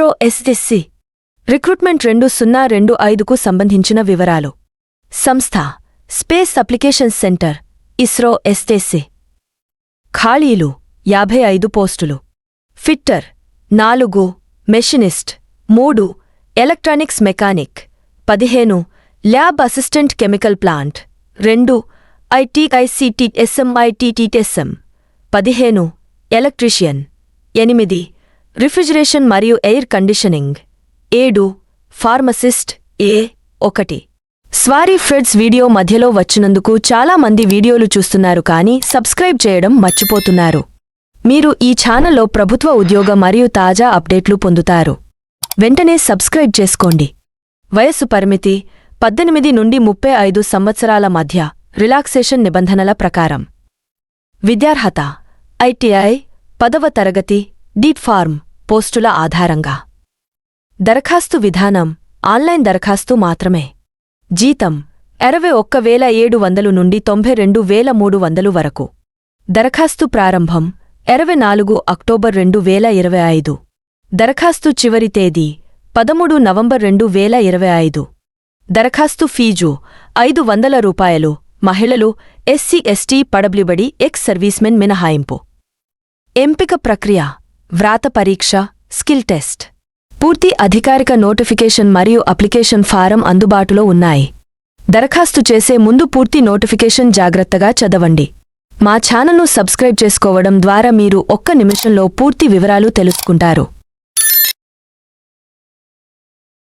ISRO SSC. Recruitment రెండు సున్నా రెండు ఐదుకు సంబంధించిన వివరాలు. సంస్థ space application centre ISRO SSC. ఖాళీలు యాభై ఐదు పోస్టులు. ఫిట్టర్ నాలుగు మెషినిస్ట్ మూడు ఎలక్ట్రానిక్స్ మెకానిక్ పదిహేను ల్యాబ్ అసిస్టెంట్ కెమికల్ ప్లాంట్ రెండు ఐటీఐసిటిఎస్ఎంఐటిటిఎస్ఎం పదిహేను ఎలక్ట్రీషియన్. ఎనిమిది రిఫ్రిజిరేషన్ మరియు ఎయిర్ కండిషనింగ్. ఏడు ఫార్మసిస్ట్ ఏ ఒకటి. స్వారీ ఫ్రెడ్స్ వీడియో మధ్యలో వచ్చినందుకు చాలా మంది వీడియోలు చూస్తున్నారు కానీ సబ్స్క్రైబ్ చేయడం మర్చిపోతున్నారు. మీరు ఈ ఛానల్లో ప్రభుత్వ ఉద్యోగ మరియు తాజా అప్డేట్లు పొందుతారు. వెంటనే సబ్స్క్రైబ్ చేసుకోండి. వయస్సు పరిమితి పద్దెనిమిది నుండి ముప్పై ఐదు సంవత్సరాల మధ్య రిలాక్సేషన్ నిబంధనల ప్రకారం. విద్యార్హత ఐటీఐ పదవ తరగతి డీట్ ఫార్మ్ పోస్టుల ఆధారంగా. దరఖాస్తు విధానం ఆన్లైన్ దరఖాస్తు మాత్రమే. జీతం అరవై ఒక్క వేల ఏడు వందలు నుండి తొంభై రెండు వేల మూడు వందలు వరకు. దరఖాస్తు ప్రారంభం ఇరవై నాలుగు అక్టోబర్ రెండు వేల ఇరవై ఐదు. దరఖాస్తు చివరి తేదీ పదమూడు నవంబర్ రెండు వేల ఇరవై ఐదు. దరఖాస్తు ఫీజు ఐదు వందల రూపాయలు మహిళలు ఎస్సీ ఎస్టీ పడబ్లిబడి ఎక్స్ సర్వీస్మెన్ మినహాయింపు. ఎంపిక ప్రక్రియ వ్రాత పరీక్ష స్కిల్ టెస్ట్. పూర్తి అధికారిక నోటిఫికేషన్ మరియు అప్లికేషన్ ఫారం అందుబాటులో ఉన్నాయి. దరఖాస్తు చేసే ముందు పూర్తి నోటిఫికేషన్ జాగ్రత్తగా చదవండి. మా ఛానల్ను సబ్స్క్రైబ్ చేసుకోవడం ద్వారా మీరు ఒక్క నిమిషంలో పూర్తి వివరాలు తెలుసుకుంటారు.